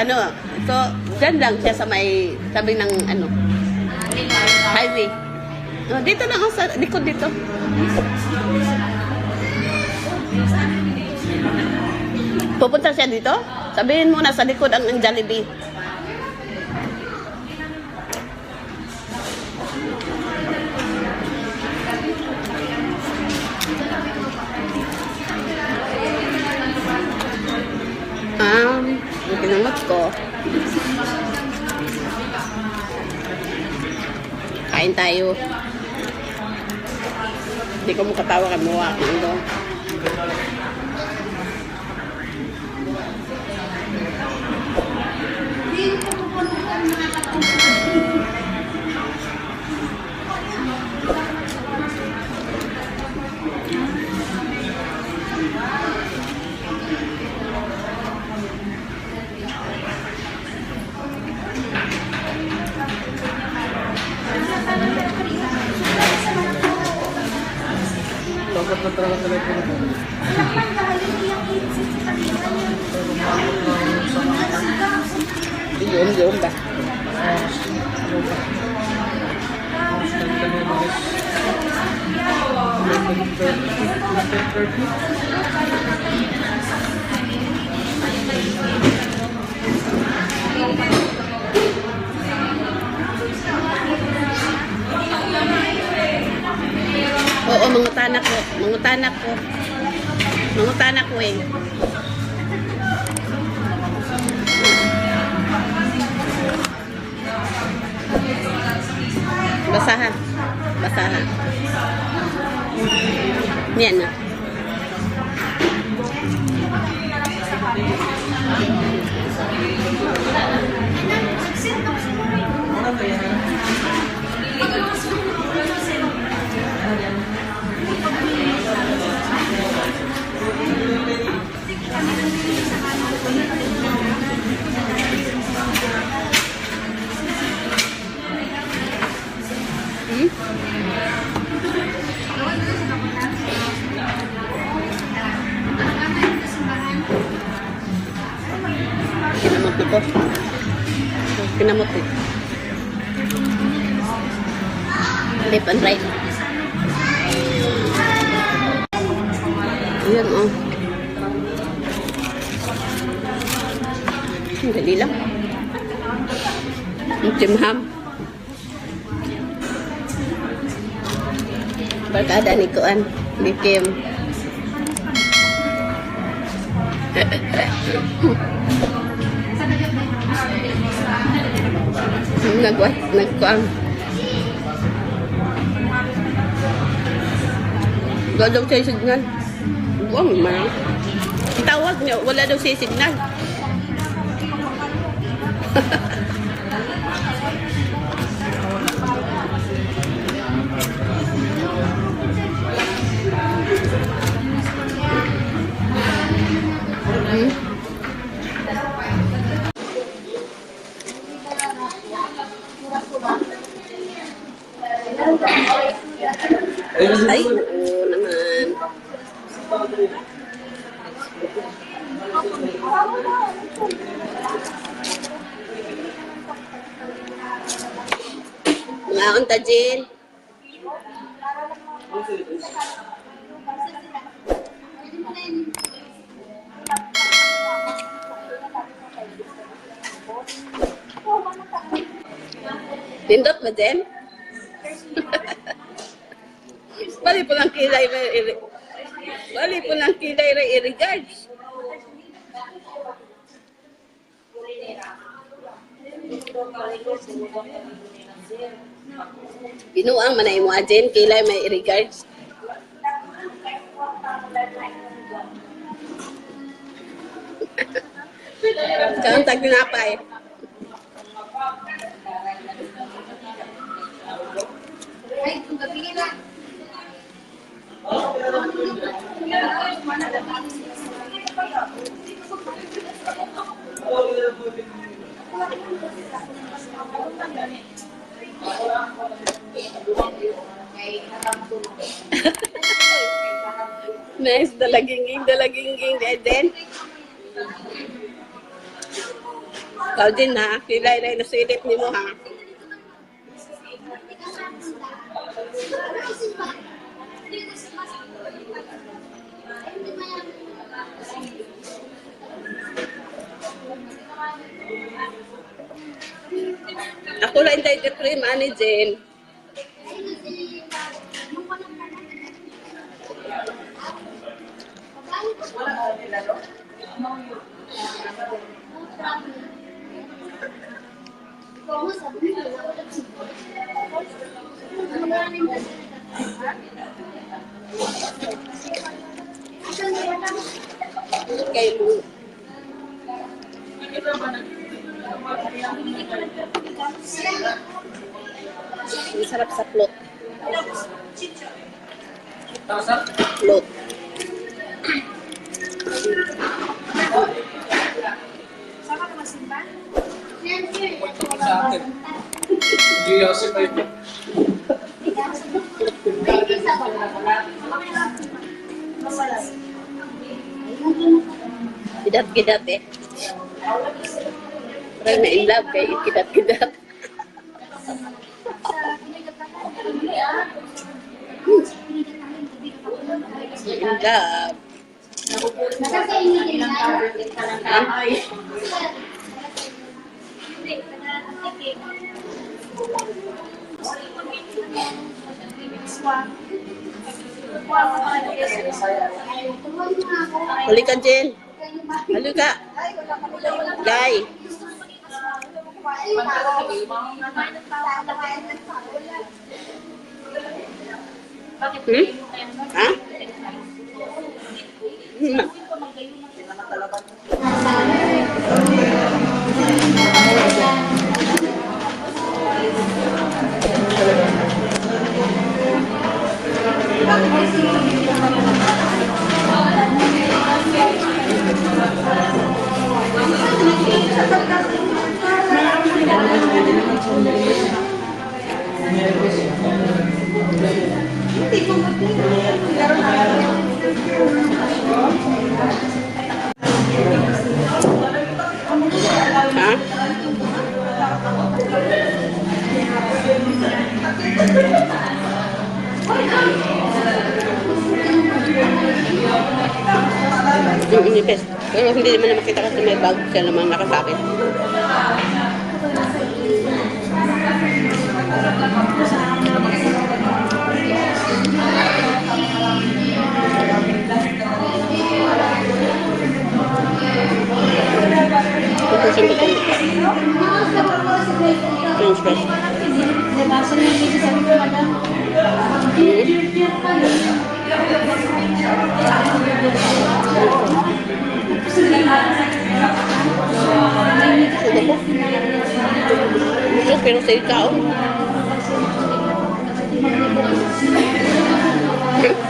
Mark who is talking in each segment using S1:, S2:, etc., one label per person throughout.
S1: ano, so dyan lang siya sa may tabi ng ano, highway. Oh, dito lang ako sa likod dito. Pupunta siya dito? Sabihin mo na sa likod ang, ang Jollibee. Um, ang pinangot ko. Kain tayo. Hindi ko makatawa kay Muwa. Nando. Oo, mga tanak ko. Mga tanak ko. Mga tanak ko eh. Basahan. Basahan. Yan na. Dali lang. Ang timham. Barkada ni Kuan. Ni Kim. Nagwat, nagkuang. Wala daw siya signal. Buwang man. Tawag niya, wala daw siya signal. Ay, oo naman. Unta, Jill. Pindot ba, Jen? Bali po lang kilay Bali po lang kilay ray i-recharge. Binuang man imo agent kilay may regards. Kaon tag napay. apa gabi na. Nice, dalaginging, dalaginging, Eden. Ikaw din ha, kilay na nasilit ni mo ha. Ako lang tayo deprem, ani Jen. Kay Lu. Ang sarap sa float. Float.
S2: Sa akin. Hindi kasi may
S1: Kidat-kidat eh. Parang na in love kay kidat-kidat. In love. Huli ka, Jen. Huli ka. Guy. Hmm? Ha? Hmm. Ha? Yung inipis. Pero hindi naman na makita kasi may bag siya naman nakasakit. Ito siya ito. French press. Hmm? Ito pero sa ikaw. Nasa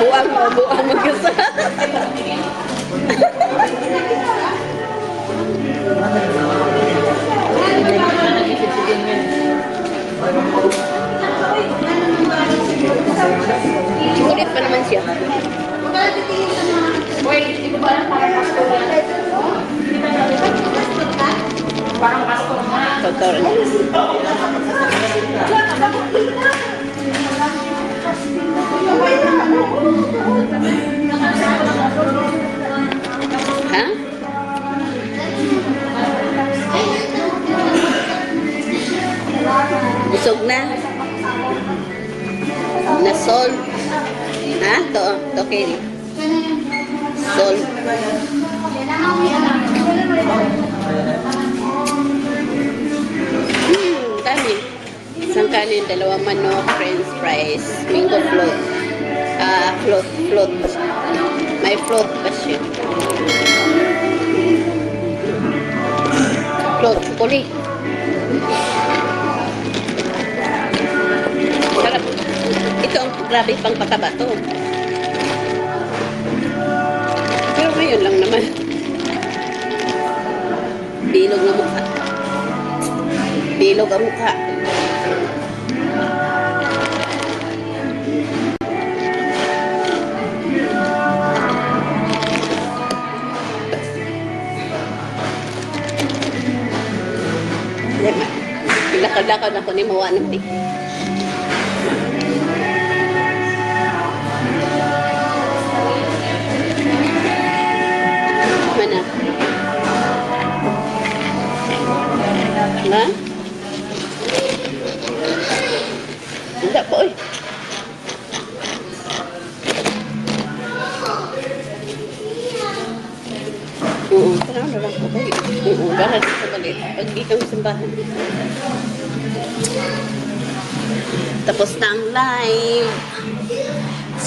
S3: buang buang Sulit pa naman siya.
S1: Wait, hindi ko ba alam parang pastor yan? Parang pastor na.
S3: Totoo. Ha? Kelly. Solve. Hmm, dami. Isang kanin, dalawang manok, french fries, mango float. Ah, float, float. May float pa siya. Float, chocolate. Sarap. Ito ang grabe pang pataba to. Ngayon lang naman. Bilog na mukha. Bilog ang mukha. Lakad-lakad ako ni Mawa ng tik.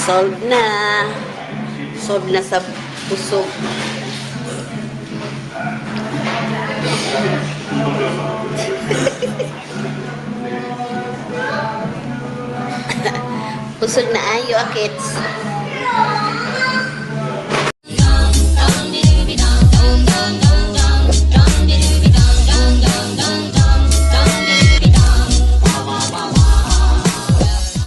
S3: Solved na. Solved na sa puso. Pusog na ayo, akits.